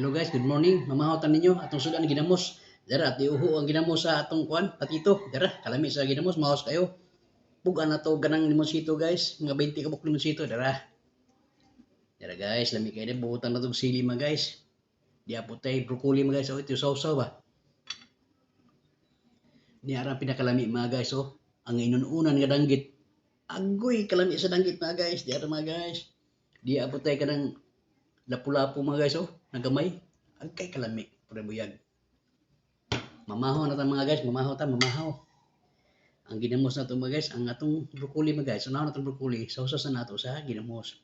Hello guys, good morning. Mamahotan ninyo atong sudan ginamos. Dara at iuho ang ginamos sa atong kuan patito. Dara, kalami sa ginamos, mahos kayo. Puga na to ganang limonsito guys. Mga 20 kabuk limonsito, dara. Dara guys, lami kayo din buhutan na tong sili mga guys. Di apotay broccoli mga guys. Oh, ito sausaw ba? Ni ara pinakalami mga guys oh. Ang inununan nga danggit. Agoy kalami sa danggit mga guys. Di ara mga guys. Di apotay ka ng lapu-lapu mga guys oh. Nagamay. Agkay kalami. Pura buyag. Mamahaw na ta mga guys. Mamahaw ta. Mamahaw. Ang ginamos na to mga guys. Ang atong broccoli mga guys. Unahan na itong broccoli. Sausas na nato sa ginamos.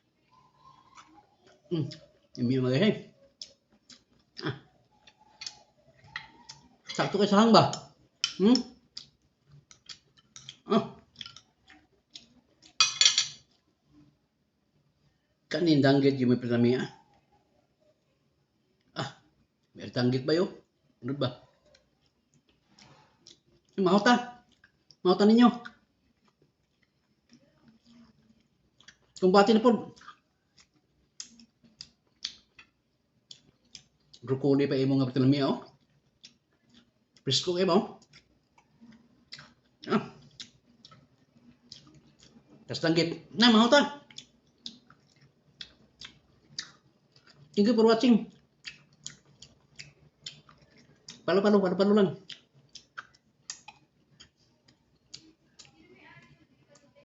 Hmm. Yung mga guys eh. Ah. Sakto kay sahang ba? Hmm? Ah. Kanin danggit yung may pinami ah. Ah. May danggit ba yun? Ano ba? Mahota. Mahota ninyo. Kumbati na po. Broccoli pa imo nga pinami oh. Presko kayo ba? oh? Ah. Tas tanggit. Na, mahota. Thank you for watching. Palu, palu, palu, palu lang.